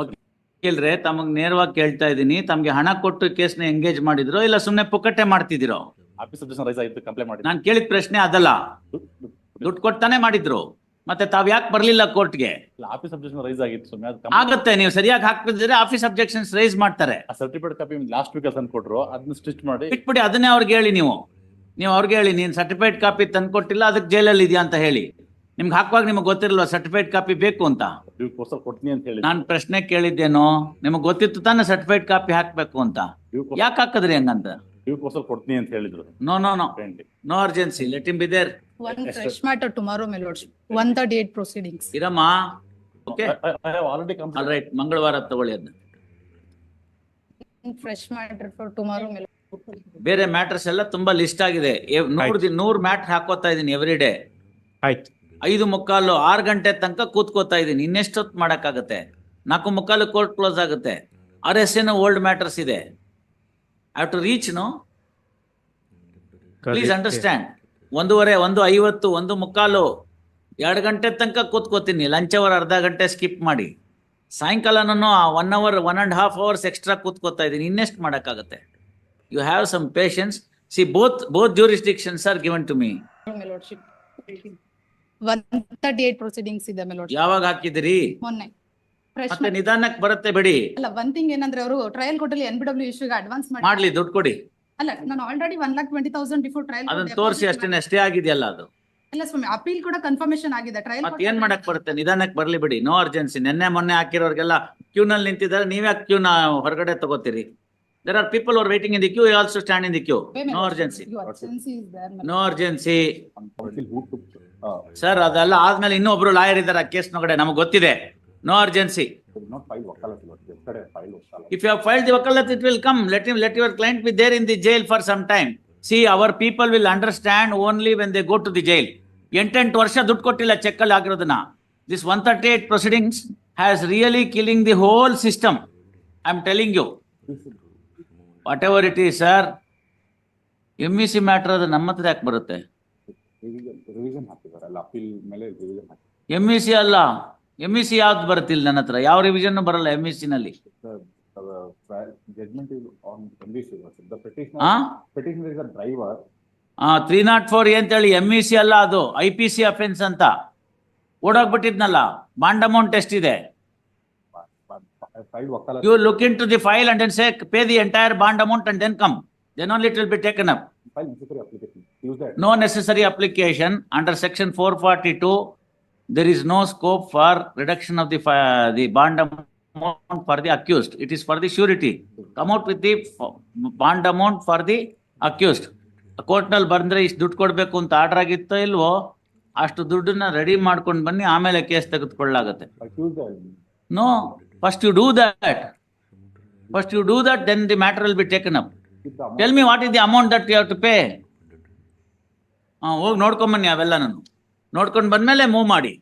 ವಕೀಲ್ರೆ ತಮಗ್ ನೇರವಾಗಿ ಕೇಳ್ತಾ ಇದ್ದೀನಿ ತಮ್ಗೆ ಹಣ ಕೊಟ್ಟು ಕೇಸ್ನ ಎಂಗೇಜ್ ಮಾಡಿದ್ರು ಇಲ್ಲ ಸುಮ್ನೆ ಪುಕ್ಕಟ್ಟೆ ಮಾಡ್ತಿದಿರೋ ಆಫೀಸ್ ರೈಸ್ ಆಯ್ತು ಕಂಪ್ಲೇಂಟ್ ಮಾಡಿ ನಾನ್ ಕೇಳಿದ ಪ್ರಶ್ನೆ ಅದಲ್ಲ. ದುಡ್ಡು ಕೊಡ್ತಾನೆ ಮಾಡಿದ್ರು. ಮತ್ತೆ ತಾವ್ ಯಾಕೆ ಬರ್ಲಿಲ್ಲ ಕೋರ್ಟ್ಗೆ? ಆಫೀಸ್ ಸಬ್ಜೆಕ್ಷನ್ ರೈಸ್ ಆಗಿತ್ತು ಸುಮ್ಮನೆ ಆಗುತ್ತೆ ನೀವು ಸರಿಯಾಗಿ ಹಾಕಿದ್ರೆ ಆಫೀಸ್ ಅಬ್ಜೆಕ್ಷನ್ಸ್ ರೈಸ್ ಮಾಡ್ತಾರೆ. ಸರ್ಟಿಫಿಕೇಟ್ ಕಾಪಿ ಲಾಸ್ಟ್ ವೀಕ್ ತಂದು ಕೊಟ್ರು ಅದನ್ನ ಸ್ಟಿಚ್ ಮಾಡಿ. ಬಿಟ್ಬಿಡಿ ಅದನ್ನೇ ಅವ್ರಿಗೆ ಹೇಳಿ ನೀವು. ನೀವು ಅವ್ರಿಗೆ ಹೇಳಿ ನೀನ್ ಸರ್ಟಿಫೈಡ್ ಕಾಪಿ ತಂದ್ಕೊಟ್ಟಿಲ್ಲ ಅದಕ್ಕೆ ಜೈಲಲ್ಲಿ ಇದೆಯಾ ಅಂತ ಹೇಳಿ. ನಿಮ್ಗೆ ಹಾಕುವಾಗ ನಿಮ್ಗೆ ಗೊತ್ತಿರಲ್ವಾ ಸರ್ಟಿಫೈಡ್ ಕಾಪಿ ಬೇಕು ಅಂತ? ಡ್ಯೂ ಕೋರ್ಸ್ ಕೊಡ್ತೀನಿ ಅಂತ ಹೇಳಿ ನಾನ್ ಪ್ರಶ್ನೆ ಕೇಳಿದ್ದೇನೋ ನಿಮಗೆ ಗೊತ್ತಿತ್ತು ತಾನೇ ಸರ್ಟಿಫೈಡ್ ಕಾಪಿ ಹಾಕ್ಬೇಕು ಅಂತ. ಯಾಕೆ ಹಾಕಿದ್ರಿ ಹಂಗಂತ? ಡ್ಯೂ ಕೋರ್ಸ್ ಕೊಡ್ತೀನಿ ಅಂತ ಹೇಳಿದ್ರು. No no no no urgency let him be there One Yes, fresh matter tomorrow, my lordship. One thirty-eight proceedings. ಇರಮ್ಮ. Okay come. All right ಮಂಗಳವಾರ ತಗೊಳ್ಳಿ ಅದನ್ನ Fresh matter for tomorrow, my lord. ಬೇರೆ matters ಎಲ್ಲ ತುಂಬಾ list ಆಗಿದೆ. ಎವ್- ನೂರ್ ದಿನ ನೂರ್ matter ಹಾಕೋತಾ ಇದೀನಿ ಎವ್ರಿ ಡೇ ಆಯ್ತು. ಐದು ಮುಕ್ಕಾಲು ಆರು ಗಂಟೆ ತನಕ ಕೂತ್ಕೋತಾ ಇದ್ದೀನಿ. ಇನ್ನೆಷ್ಟೊತ್ತು ಮಾಡೋಕ್ಕಾಗುತ್ತೆ? ನಾಲ್ಕು ಮುಕ್ಕಾಲು ಕೋರ್ಟ್ ಕ್ಲೋಸ್ ಆಗುತ್ತೆ. R S N old matters ಇದೆ. I to reach no please understand ಒಂದೂವರೆ ಒಂದು ಐವತ್ತು ಒಂದು ಮುಕ್ಕಾಲು ಎರಡು ಗಂಟೆ ತನಕ ಕೂತ್ಕೋತೀನಿ. ಲಂಚ್ ಅವರ್ ಅರ್ಧ ಗಂಟೆ ಸ್ಕಿಪ್ ಮಾಡಿ. ಸಾಯಂಕಾಲನೂ one hour one and half hours extra ಕೂತ್ಕೋತಾ ಇದ್ದೀನಿ. ಇನ್ನೆಷ್ಟು ಮಾಡೋಕ್ಕಾಗತ್ತೆ? You have some patience see both both jurisdictions are given to me My thirty eight thirty-eight ಇದೆ, lordship. ಯಾವಾಗ ಹಾಕಿದಿರಿ ಮೊನ್ನೆ. ಮತ್ತೆ ನಿಧಾನಕ್ಕೆ ಬರುತ್ತೆ ಬಿಡಿ ಅಲ್ಲ, ಒನ್ ಥಿಂಗ್ ಏನಂದ್ರೆ ಅವರು ಟ್ರಯಲ್ ಕೊಟ್ಟಲ್ಲಿ ಎನ್ ಬಿ ಡಬ್ಲ್ಯೂ ಇಶ್ಯೂಗೆ ಅಡ್ವಾನ್ಸ್ ಮಾಡಿ. ಮಾಡ್ಲಿ ದುಡ್ಡು ಕೊಡಿ ಅಲ್ಲ, ನಾನು already one lakh twenty thousand before trial. ಅದನ್ನ ತೋರಿಸಿ ಅಷ್ಟೇ ಅಷ್ಟೇ ಆಗಿದೆಯಲ್ಲ ಅದು ಇಲ್ಲ ಸ್ವಾಮಿ, ಅಪೀಲ್ ಕೂಡ ಕನ್ಫರ್ಮೇಶನ್ ಆಗಿದೆ, ಟ್ರಯಲ್. ಮತ್ತೆ ಏನ್ ಮಾಡಕ್ ಬರುತ್ತೆ ನಿಧಾನಕ್ಕೆ ಬರ್ಲಿ ಬಿಡಿ ನೋ ಅರ್ಜೆನ್ಸಿ ನಿನ್ನೆ ಮೊನ್ನೆ ಹಾಕಿರೋರ್ಗೆಲ್ಲ ಕ್ಯೂ ನಲ್ಲಿ ನಿಂತಿದ್ದಾರೆ ನೀವ್ಯಾಕೆ ಕ್ಯೂನ ಹೊರಗಡೆ ತಗೋತೀರಿ there are people are waiting in the queue also stand in the queue no urgency urgency. Urgency Until who took, uh, sir ಅದೆಲ್ಲ ಆದ್ಮೇಲೆ ಇನ್ನೊಬ್ರು ಲಾಯರ್ ಇದ್ದಾರೆ ಕೇಸ್ ನೊಳಗಡೆ ನಮಗೆ ಗೊತ್ತಿದೆ. No urgency. If you filed the vakalat it will come let him let your client be there in the jail for some time see our people will understand only when they go to the jail ಎಂಟೆಂಟು ವರ್ಷ ದುಡ್ಡು ಕೊಟ್ಟಿಲ್ಲ check ಅಲ್ಲಿ ಆಗಿರೋದನ್ನ. This one thirty eight proceedings has really killing the whole system I am telling you whatever it is sir M E C matter ಅದು ನಮ್ಮ ಹತ್ರ ಯಾಕೆ ಬರುತ್ತೆ. M E C ಅಲ್ಲ ಎಂ ಇ ಸಿ ಯಾವ್ದು ಬರುತ್ತಿಲ್ಲ ನನ್ನ ಹತ್ರ? ಯಾವ ರಿವಿಷನ್ ಬರಲ್ಲ ಎಂ ಇ ಸಿ ನಲ್ಲಿ. ತ್ರೀ ನಾಟ್ ಫೋರ್ ಅಂತೇಳಿ ಎಂ ಇ ಸಿ ಅಲ್ಲ ಅದು. ಐ ಪಿ ಸಿ ಅಫೆನ್ಸ್ ಅಂತ. ಓಡೋಗ್ಬಿಟ್ಟಿದ್ನಲ್ಲ ಬಾಂಡ್ ಅಮೌಂಟ್ ಎಷ್ಟಿದೆ? Filed look into the file and then say, pay the entire bond amount and then come. Then only it will be taken up File necessary application. Tuesday. no necessary application under section four forty-two. There is no scope for reduction of the fi- the bond amount for the accused. It is for the surety. Come out with the f- bond amount for the accused. ಕೋರ್ಟ್ನಲ್ಲಿ ಬಂದ್ರೆ ಇಷ್ಟು ದುಡ್ಡು ಕೊಡಬೇಕು ಅಂತ order ಆಗಿತ್ತೋ ಇಲ್ವೋ ಅಷ್ಟು ದುಡ್ಡನ್ನ ready ಮಾಡ್ಕೊಂಡು ಬನ್ನಿ ಆಮೇಲೆ ಕೇಸ್ ತೆಗೆದುಕೊಳ್ಳಾಗತ್ತೆ By Tuesday. I'll be- no first you do that first you do that then the matter will be taken up Keep the amount. Tell me what is the amount that you have to pay ಹಾ ಹೋಗಿ ನೋಡ್ಕೊಂಬನ್ನಿ ಅವೆಲ್ಲ ನಾನು. ನೋಡ್ಕೊಂಡು ಬಂದ್ಮೇಲೆ move ಮಾಡಿ.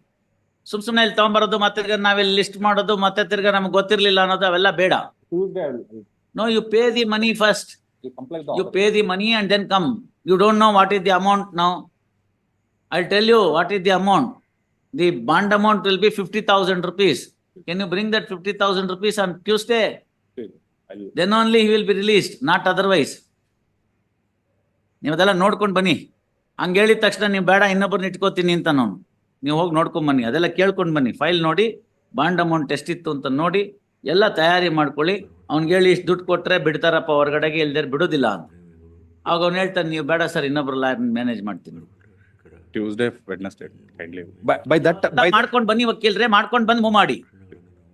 ಸುಮ್ ಸುಮ್ಮನೆ ಇಲ್ಲಿ ತಗೊಂಬರೋದು ಮತ್ತೆ ತಿರ್ಗಾ ನಾವಿಲ್ಲಿ ಲಿಸ್ಟ್ ಮಾಡೋದು ಮತ್ತೆ ತಿರ್ಗಾ ನಮ್ಗೆ ಗೊತ್ತಿರ್ಲಿಲ್ಲ ಅನ್ನೋದು ಅವೆಲ್ಲ ಬೇಡ. Tuesday, I'll, I'll- no you pay the money first I'll comply the you order. Pay the money and then come you don't know what is the amount now I tell you what is the amount the bond amount will be fifty thousand rupees can you bring that fifty thousand rupees on Tuesday I'll, then will be released not otherwise ನೀವು ಅದೆಲ್ಲ ನೋಡ್ಕೊಂಡು ಬನ್ನಿ. ಹಂಗೆ ಹೇಳಿದ ತಕ್ಷಣ ನೀವು ಬೇಡ ಇನ್ನೊಬ್ಬರನ್ನ ಇಟ್ಕೋತೀನಿ ಅಂತ ನಾನು. ನೀವು ಹೋಗಿ ನೋಡ್ಕೊಂಡ್ ಬನ್ನಿ ಅದೆಲ್ಲ ಕೇಳ್ಕೊಂಡು ಬನ್ನಿ. ಫೈಲ್ ನೋಡಿ ಬಾಂಡ್ ಅಮೌಂಟ್ ಎಷ್ಟಿತ್ತು ಅಂತ ನೋಡಿ ಎಲ್ಲ ತಯಾರಿ ಮಾಡ್ಕೊಳ್ಳಿ. ಅವ್ನಿಗೆ ಹೇಳಿ ಇಷ್ಟು ದುಡ್ಡು ಕೊಟ್ರೆ ಬಿಡ್ತಾರಪ್ಪ ಹೊರಗಡೆಗೆ ಇಲ್ದೇ ಬಿಡೋದಿಲ್ಲ ಅಂತ. ಆಗ ಅವ್ನು ಹೇಳ್ತಾನೆ ನೀವು ಬೇಡ ಸರ್ ಇನ್ನೊಬ್ರು ಲಾಯರ್ ಮ್ಯಾನೇಜ್ ಮಾಡ್ತೀನಿ. Tuesday, Wednesday, kindly. By, by that, ಮಾಡ್ಕೊಂಡು ಬನ್ನಿ ವಕೀಲ್ರೆ ಮಾಡ್ಕೊಂಡು ಬಂದು ಮೂವ್ ಮಾಡಿ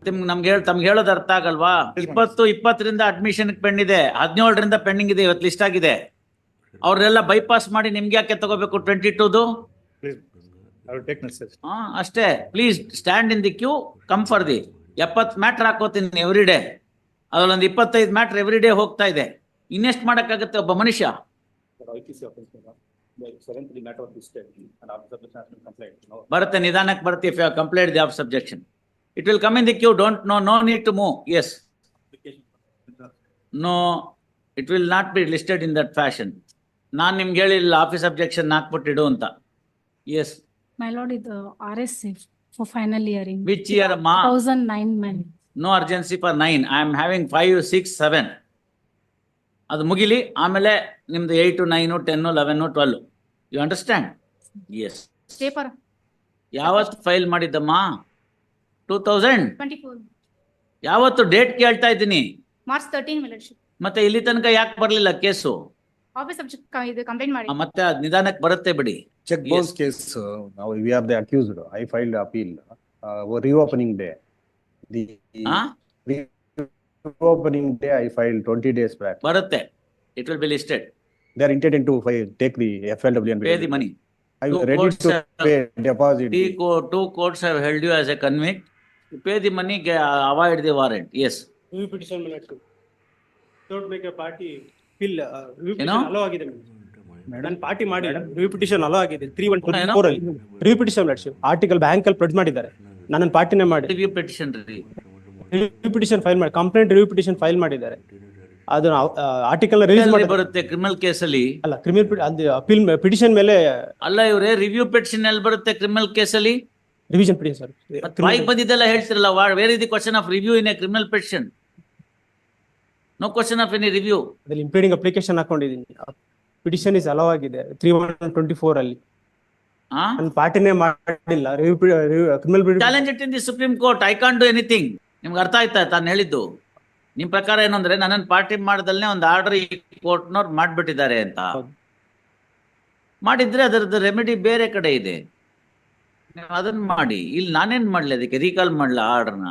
ನಿಮ್ಗೆ ನಮ್ಗೆ ಹೇಳಿ ತಮ್ಗೆ ಹೇಳೋದು ಅರ್ಥ ಆಗಲ್ವಾ? ಇಪ್ಪತ್ತು ಇಪ್ಪತ್ತರಿಂದ ಅಡ್ಮಿಷನ್ ಪೆಂಡ್ ಇದೆ ಹದಿನೇಳರಿಂದ ಪೆಂಡಿಂಗ್ ಇದೆ ಇವತ್ತು ಲಿಸ್ಟ್ ಆಗಿದೆ. ಅವ್ರೆಲ್ಲ ಬೈಪಾಸ್ ಮಾಡಿ ನಿಮ್ಗೆ ಯಾಕೆ ತಗೋಬೇಕು ಟ್ವೆಂಟಿ ಟೂದು. ಹಾ ಅಷ್ಟೇ. Please stand in the queue come for the ಎಪ್ಪತ್ ಮ್ಯಾಟ್ರ್ ಹಾಕೋತೀನಿ ಎವ್ರಿ ಡೇ ಅದ್ರಲ್ಲೊಂದು ಇಪ್ಪತ್ತೈದು ಮ್ಯಾಟ್ರ್ ಎವ್ರಿ ಡೇ ಹೋಗ್ತಾ ಇದೆ. ಇನ್ನೆಷ್ಟು ಮಾಡಕ್ಕಾಗತ್ತೆ ಒಬ್ಬ ಮನುಷ್ಯ. ಬರುತ್ತೆ ನಿಧಾನಕ್ಕೆ ಬರ್ತೀವಿ complaint the of subjection it will come in the queue don't know no need to move yes no it will not be listed in that fashion ನಾನು ನಿಮ್ಗೆ ಹೇಳಿಲ್ಲ ಆಫೀಸ್ ಅಬ್ಜೆಕ್ಷನ್ ಹಾಕ್ಬಿಟ್ಟಿಡು ಅಂತ. ಎಸ್ ಮೈ ಲಾರ್ಡ್ ಇದು R S for final year in which year ಮಾ Thousand nine man. No urgency for nine I am having five six seven ಅದು ಮುಗಿಲಿ ಆಮೇಲೆ ನಿಮ್ದು eight nine ten eleven twelve you understand yes ಯಾವತ್ತು file ಮಾಡಿದ್ದಮ್ಮ two thousand ಯಾವತ್ತು date ಕೇಳ್ತಾ ಇದ್ದೀನಿ? ಮಾರ್ಚ್ ತರ್ಟೀನ್ ಮತ್ತೆ ಇಲ್ಲಿ ತನಕ ಯಾಕೆ ಬರಲಿಲ್ಲ ಕೇಸು? ಇದು ಕಂಪ್ಲೇಂಟ್ ಮತ್ತೆ ನಿಧಾನಕ್ಕೆ ಬರುತ್ತೆ ಬಿಡಿ. ಚೆಕ್ ಬೌನ್ಸ್ ಕೇಸ್ ನಾವು we are the accused I filed appeal reopening day the day I file 20 days back ಬರುತ್ತೆ. It will be listed to file take the F L the money I deposit to courts have as a a pay the money avoid the warrant yes Review petition ಮೇಲೆ make a party feel, uh, review ಏನು? petition ಆಗಿದೆ madam. ನಾನು party ಮಾಡಿ review petition allow ಆಗಿದೆ. Three one ಏನು? Four ಅಲ್ಲಿ. Review petition article bank ಅಲ್ಲಿ produce ಮಾಡಿದ್ದಾರೆ. ನನ್ನ ಪಾರ್ಟಿನೇ ಮಾಡಿ. Review petition re review petition file ಮಾಡಿ. ಕಂಪ್ಲೇಂಟ್ ರಿವ್ಯೂ ಪಿಟಿಷನ್ ಫೈಲ್ ಮಾಡಿದ್ದಾರೆ. ಅದು ಆರ್ಟಿಕಲ್ ರಿಲೀಸ್ ಮಾಡಿ ಬರುತ್ತೆ ಕ್ರಿಮಿನಲ್ ಕೇಸಲ್ಲಿ ಅಲ್ಲ. ಕ್ರಿಮಿನಲ್ ಅದು ಅಪೀಲ್ ಪಿಟಿಷನ್ ಮೇಲೆ ಅಲ್ಲ ಇವ್ರೆ ರಿವ್ಯೂ ಪೆಟಿಷನ್ ಎಲ್ಲಿ ಬರುತ್ತೆ ಕ್ರಿಮಿನಲ್ ಕೇಸಲ್ಲಿ ರಿವಿಷನ್ ಪಿಟಿಷನ್ ಬಾಯಿಗೆ ಬಂದಿದ್ದೆಲ್ಲ ಹೇಳ್ತಿರಲ್ಲ where is the question of review in a criminal petition no question of any review ಅದ್ರಲ್ಲಿ ಇಂಪ್ಲೀಡಿಂಗ್ ಅಪ್ಲಿಕೇಶನ್ ಹಾಕೊಂಡಿದ್ದೀನಿ. ಪಿಟಿಷನ್ ಇಸ್ ಅಲೋ ಆಗಿದೆ ತ್ರೀ ಒನ್ ಟ್ವೆಂಟಿ ಫೋರ್ ಅಲ್ಲಿ. ಆ? ನನ್ನ ಪಾರ್ಟಿನೇ ಮಾಡಿಲ್ಲ criminal challenge it in the Supreme Court I can't do anything ನಿಮ್ಗೆ ಅರ್ಥ ಆಯ್ತಾ ತಾನು ಹೇಳಿದ್ದು? ನಿಮ್ ಪ್ರಕಾರ ಏನು ಅಂದ್ರೆ ನನ್ನನ್ನು ಪಾರ್ಟಿ ಮಾಡ್ದಲ್ನೇ ಒಂದು ಆರ್ಡರ್ ಈ ಕೋರ್ಟ್ನವ್ರು ಮಾಡ್ಬಿಟ್ಟಿದ್ದಾರೆ ಅಂತ. ಮಾಡಿದ್ರೆ ಅದರದ್ದು ರೆಮಿಡಿ ಬೇರೆ ಕಡೆ ಇದೆ. ನೀವು ಅದನ್ನ ಮಾಡಿ ಇಲ್ಲಿ ನಾನೇನ್ ಮಾಡ್ಲಿ ಅದಕ್ಕೆ ರೀಕಾಲ್ ಮಾಡ್ಲಾ ಆರ್ಡರ್ನ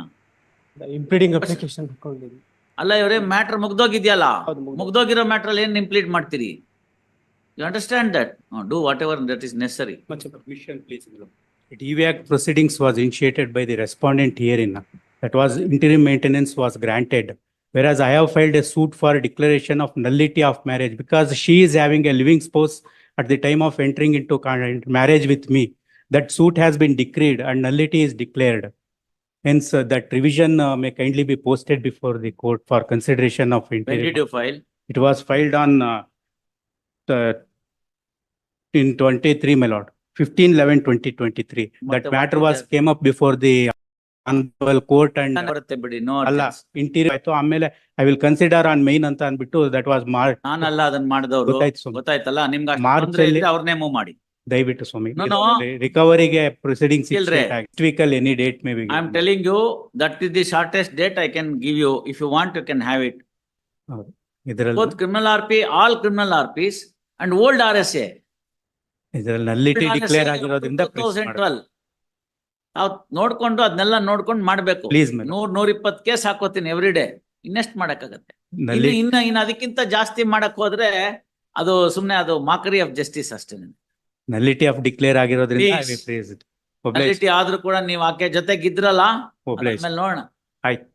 ಇಂಪ್ಲೀಡಿಂಗ್ ಅಪ್ಲಿಕೇಶನ್ ಹಾಕೊಂಡಿದ್ದೀನಿ ಅಲ್ಲ ಇವರೇ ಮ್ಯಾಟ್ರ್ ಮುಗ್ದೋಗಿದ್ಯಲ್ಲ ಮುಗ್ದೋಗಿರೋ ಮ್ಯಾಟರ್ ಮ್ಯಾಟ್ರಲ್ಲಿ ಏನ್ ಇಂಪ್ಲೀಟ್ ಮಾಡ್ತೀರಿ you understand that do whatever that is necessary Permission, please. DVAC proceedings was initiated by the respondent herein. That was interim maintenance was granted. Whereas I have filed a suit for declaration of nullity of marriage because she is having a living spouse at the time of entering into con- marriage with me. That suit has been decreed and nullity is declared. Hence, uh, that revision uh, may kindly be posted before the court for consideration of interim. When did you file? It was filed on uh, the in twenty-three, my lord, 15 11 2023. That matter was came up before the honorable court and ಬರುತ್ತೆ ಬಿಡಿ no ಅಲ್ಲ interior ಆಯ್ತು ಆಮೇಲೆ I will consider on mine ಅಂತ ಅಂದ್ಬಿಟ್ಟು that was ಮಾರ್ ನಾನಲ್ಲ ಅದನ್ನ ಮಾಡಿದವರು ಗೊತ್ತಾಯ್ತು ಸ್ವಾಮಿ ಗೊತ್ತಾಯ್ತಲ್ಲ ನಿಮ್ಗೆ March ತೊಂದ್ರೆ ಅಲ್ಲಿ- ಇದ್ರೆ ಅವ್ರನ್ನೇ ಮೂವ್ ಮಾಡಿ ದಯವಿಟ್ಟು ಸ್ವಾಮಿ No, no. ರಿಕವರಿಗೆ ಪ್ರೊಸೀಡಿಂಗ್ಸ್ ಇಲ್ರಿ. ಅಲ್ಲಿ any date may be I am telling you that is the shortest date I can give you if you want you can have it ಇದರಲ್ಲಿ both criminal R P all criminal R Ps and old R S A ಇದರಲ್ಲಿ nullity declare ಆಗಿರೋದ್ರಿಂದ twelve ನಾವು ನೋಡ್ಕೊಂಡು ಅದನ್ನೆಲ್ಲ ನೋಡ್ಕೊಂಡು ಮಾಡ್ಬೇಕು. Please ನೂರ್ ನೂರ್ ಇಪ್ಪತ್ case ಹಾಕೋತೀನಿ ಎವ್ರಿ ಡೇ ಇನ್ನೆಸ್ಟ್ ಮಾಡಕ್ಕಾಗತ್ತೆ? ಇನ್ನು ನಲ್ಲಿ ಇನ್ನ ಇನ್ನು ಅದಕ್ಕಿಂತ ಜಾಸ್ತಿ ಮಾಡಕ್ ಹೋದ್ರೆ ಅದು ಸುಮ್ನೆ ಅದು ಮಾಕರಿ ಆಫ್ ಜಸ್ಟಿಸ್ ಅಷ್ಟೇ ನಲ್ಲಿಟಿ ಆಫ್ ಡಿಕ್ಲೇರ್ ಆಗಿರೋದ್ರಿಂದ I Please. Will praise Quality ಆದ್ರೂ ಕೂಡ ನೀವು ಆಕೆ ಜೊತೆಗಿದ್ರಲ್ಲ ಒಬ್ಲೈಸ್ ನೋಡೋಣ. ಆಯ್ತು.